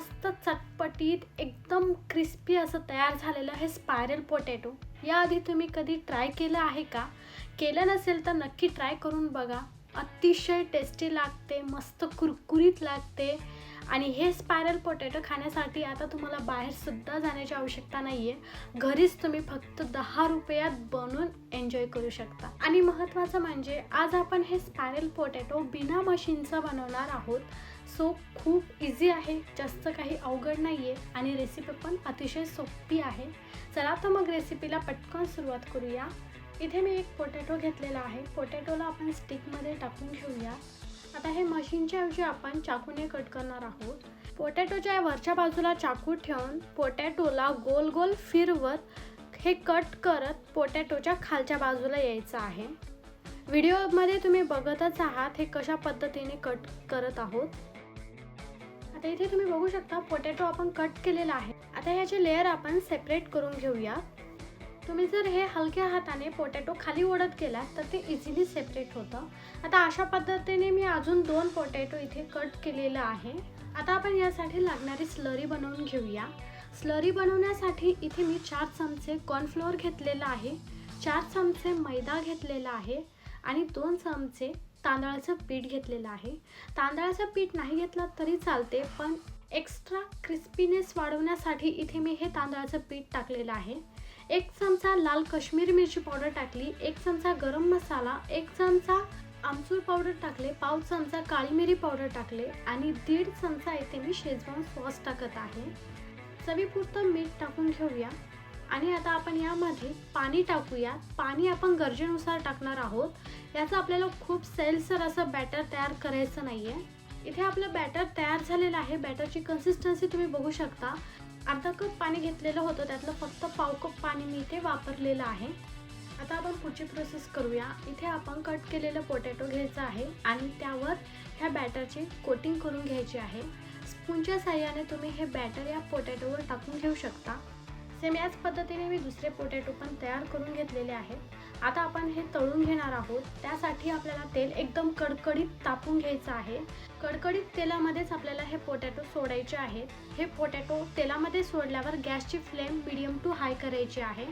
मस्त चटपटीत एकदम क्रिस्पी असं तयार झालेलं हे स्पायरल पोटॅटो याआधी तुम्ही कधी ट्राय केलं आहे का? केलं नसेल तर नक्की ट्राय करून बघा. अतिशय टेस्टी लागते मस्त कुरकुरीत लागते. आणि हे स्पायरल पोटॅटो खाण्यासाठी आता तुम्हाला बाहेरसुद्धा जाण्याची आवश्यकता नाही आहे घरीच तुम्ही फक्त दहा रुपयात बनवून एन्जॉय करू शकता. आणि महत्त्वाचं म्हणजे आज आपण हे स्पायरल पोटॅटो बिना मशीनचं बनवणार आहोत. सो खूप इझी आहे जास्त काही अवघड नाही आहे आणि रेसिपी पण अतिशय सोपी आहे. चला तर मग रेसिपीला पटकन सुरुवात करूया. इथे मी एक पोटॅटो घेतलेला आहे. पोटॅटोला आपण स्टिकमध्ये टाकून घेऊया आता हे मशीनच्या ऐवजी आपण चाकूने कट करणार आहोत. पोटॅटोच्या वरच्या बाजूला चाकू ठेवून पोटॅटोला गोल गोल फिरवत हे कट करत पोटॅटोच्या खालच्या बाजूला यायचं आहे. व्हिडिओमध्ये तुम्ही बघतच आहात हे कशा पद्धतीने कट करत आहोत. आता इथे तुम्ही बघू शकता पोटॅटो आपण कट केलेला आहे. आता ह्याचे लेअर आपण सेपरेट करून घेऊया. तुम्ही जर हे हलक्या हाताने पोटॅटो खाली ओढत गेलात तर ते इझिली सेपरेट होतं. आता अशा पद्धतीने मी अजून दोन पोटॅटो इथे कट केलेलं आहे. आता आपण यासाठी लागणारी स्लरी बनवून घेऊया. स्लरी बनवण्यासाठी इथे मी चार चमचे कॉर्नफ्लोअर घेतलेला आहे चार चमचे मैदा घेतलेला आहे आणि दोन चमचे तांदळाचं पीठ घेतलेलं आहे. तांदळाचं पीठ नाही घेतलं तरी चालते पण एक्स्ट्रा क्रिस्पीनेस वाढवण्यासाठी इथे मी हे तांदळाचं पीठ टाकलेलं आहे. एक चमचा लाल काश्मीरी मिरची पावडर टाकली एक चमचा गरम मसाला एक चमचा आमचूर पावडर टाकले पाव चमचा काळी मिरी पावडर टाकले आणि दीड चमचा इथे मी शेजवान सॉस टाकत आहे. चवीपुरतं मीठ टाकून घेऊया आणि आता आपण यामध्ये पाणी टाकूया. पाणी आपण गरजेनुसार टाकणार आहोत. याचं आपल्याला खूप सैलसर असं बॅटर तयार करायचं नाही आहे इथे आपलं बॅटर तयार झालेलं आहे. बॅटरची कन्सिस्टन्सी तुम्ही बघू शकता. अर्धा कप पाणी घेतलेलं होतं. त्यातलं फक्त पाव कप पाणी मी इथे वापरलेलं आहे. आता आपण पुढची प्रोसेस करूया. इथे आपण कट केलेलं पोटॅटो घ्यायचं आहे आणि त्यावर ह्या बॅटरची कोटिंग करून घ्यायची आहे. स्पूनच्या साह्याने तुम्ही हे बॅटर या पोटॅटोवर टाकून घेऊ शकता. सेम याच पद्धतीने मी दुसरे पोटॅटो पण तयार करून घेतलेले आहेत. आता आपण हे तळून घेणार आहोत. त्यासाठी आपल्याला तेल एकदम कडकडीत तापून घ्यायचं आहे. कडकडीत तेलामध्येच आपल्याला हे पोटॅटो सोडायचे आहेत. हे पोटॅटो तेलामध्ये सोडल्यावर गॅसची फ्लेम मिडियम टू हाय करायची आहे.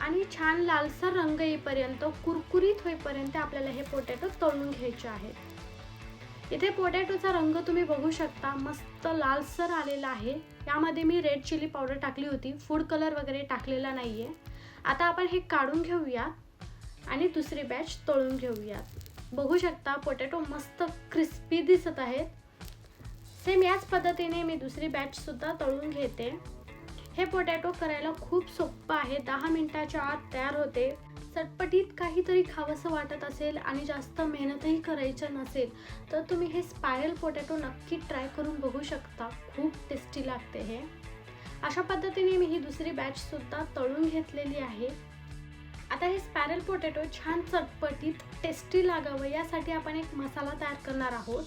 आणि छान लालसर रंग येईपर्यंत कुरकुरीत होईपर्यंत आपल्याला हे पोटॅटो तळून घ्यायचे आहेत. इथे पोटॅटोचा रंग तुम्ही बघू शकता. मस्त लालसर आलेला आहे. यामध्ये मी रेड चिली पावडर टाकली होती. फूड कलर वगैरे टाकलेला नाही आहे आता आपण हे काढून घेऊयात. आणि दुसरी बॅच तळून घेऊयात. बघू शकता पोटॅटो मस्त क्रिस्पी दिसत आहेत. सेम याच पद्धतीने मी दुसरी बॅचसुद्धा तळून घेते. हे पोटॅटो करायला खूप सोपं आहे. दहा मिनिटाच्या आत तयार होते. चटपटीत काहीतरी खावंसं वाटत असेल आणि जास्त मेहनतही करायचं नसेल तर तुम्ही हे स्पायरल पोटॅटो नक्की ट्राय करून बघू शकता. खूप टेस्टी लागते हे. अशा पद्धतीने मी ही दुसरी बॅचसुद्धा तळून घेतलेली आहे. आता हे स्पॅरल पोटॅटो छान चटपटीत टेस्टी लागावं यासाठी आपण एक मसाला तयार करणार आहोत.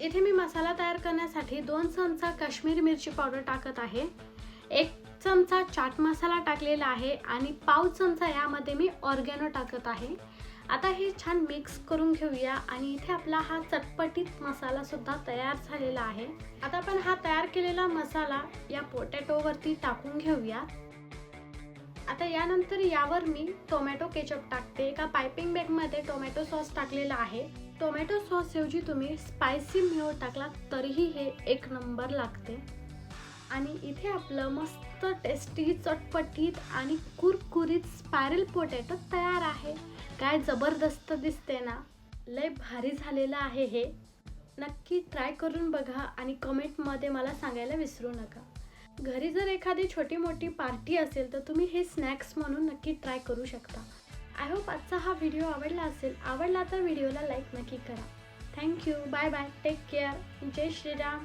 इथे मी मसाला तयार करण्यासाठी दोन चमचा काश्मीरी मिरची पावडर टाकत आहे. एक चमचा चाट मसाला टाकलेला आहे आणि पाव चमचा यामध्ये मी ऑर्गॅनो टाकत आहे. आता हे छान मिक्स करून घेऊया आणि इथे आपला हा चटपटीत मसाला सुद्धा तयार झालेला आहे. आता आपण हा तयार केलेला मसाला या पोटॅटोवरती टाकून घेऊया. आता यानंतर यावर मी टोमॅटो केचप टाकते. एका पायपिंग बॅगमध्ये टोमॅटो सॉस टाकलेला आहे. टोमॅटो सॉसऐवजी तुम्ही स्पायसी मेयो टाकला तरीही हे एक नंबर लागते. आणि इथे आपलं मस्त मस्त टेस्टी चटपटीत आणि कुरकुरीत स्पायरल पोटॅटो तयार आहे. काय जबरदस्त दिसते ना? लय भारी झालेलं आहे हे. नक्की ट्राय करून बघा आणि कमेंटमध्ये मला सांगायला विसरू नका. घरी जर एखादी छोटी मोठी पार्टी असेल तर तुम्ही हे स्नॅक्स म्हणून नक्की ट्राय करू शकता. आय होप आजचा हा व्हिडिओ आवडला असेल आवडला तर व्हिडिओला लाईक नक्की करा. Thank you bye bye take care Jai Shriram.